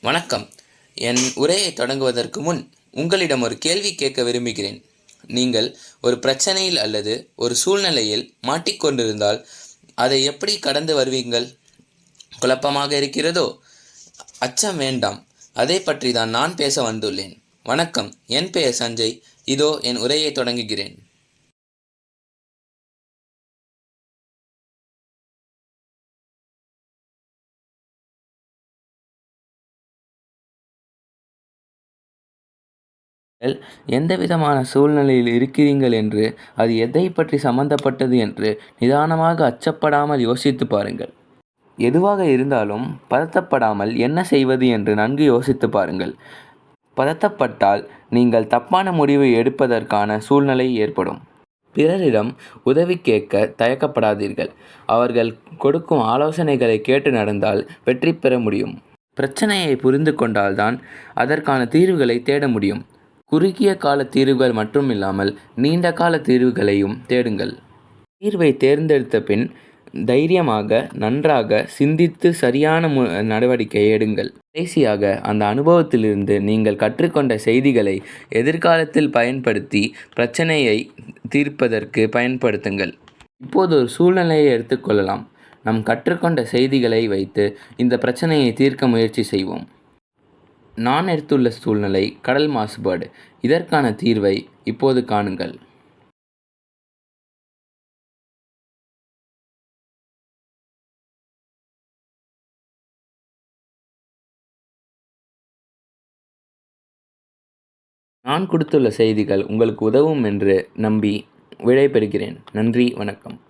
வணக்கம். என் உரையை தொடங்குவதற்கு முன் உங்களிடம் ஒரு கேள்வி கேட்க விரும்புகிறேன். நீங்கள் ஒரு பிரச்சனையில் அல்லது ஒரு சூழ்நிலையில் மாட்டிக்கொண்டிருந்தால் அதை எப்படி கடந்து வருவீங்கள்? குழப்பமாக இருக்கிறதோ? அச்சம் வேண்டாம். அதை பற்றி தான் நான் பேச வந்துள்ளேன். வணக்கம். என் பெயர் சஞ்சய். இதோ என் உரையை தொடங்குகிறேன். எந்த விதமான சூழ்நிலையில் இருக்கிறீர்கள் என்று அது எதை பற்றி சம்பந்தப்பட்டது என்று நிதானமாக அச்சப்படாமல் யோசித்து பாருங்கள். எதுவாக இருந்தாலும் பதட்டப்படாமல் என்ன செய்வது என்று நன்கு யோசித்து பாருங்கள். பதட்டப்பட்டால் நீங்கள் தப்பான முடிவை எடுப்பதற்கான சூழ்நிலை ஏற்படும். பிறரிடம் உதவி கேட்க தயக்கப்படாதீர்கள். அவர்கள் கொடுக்கும் ஆலோசனைகளை கேட்டு நடந்தால் வெற்றி பெற முடியும். பிரச்சனையை புரிந்து கொண்டால்தான் அதற்கான தீர்வுகளை தேட முடியும். குறுகிய கால தீர்வுகள் மட்டும் இல்லாமல் நீண்ட கால தீர்வுகளையும் தேடுங்கள். தீர்வை தேர்ந்தெடுத்த பின் தைரியமாக நன்றாக சிந்தித்து சரியான மு நடவடிக்கை எடுங்கள். கடைசியாக அந்த அனுபவத்திலிருந்து நீங்கள் கற்றுக்கொண்ட செய்திகளை எதிர்காலத்தில் பயன்படுத்தி பிரச்சனையை தீர்ப்பதற்கு பயன்படுத்துங்கள். இப்போது ஒரு சூழ்நிலையை எடுத்துக்கொள்ளலாம் நாம் கற்றுக்கொண்ட செய்திகளை வைத்து இந்த பிரச்சனையை தீர்க்க முயற்சி செய்வோம். நான் எடுத்துள்ள சூழ்நிலை கடல் மாசுபாடு. இதற்கான தீர்வை இப்போது காணுங்கள். நான் கொடுத்துள்ள செய்திகள் உங்களுக்கு உதவும் என்று நம்பி விடைபெறுகிறேன். நன்றி வணக்கம்.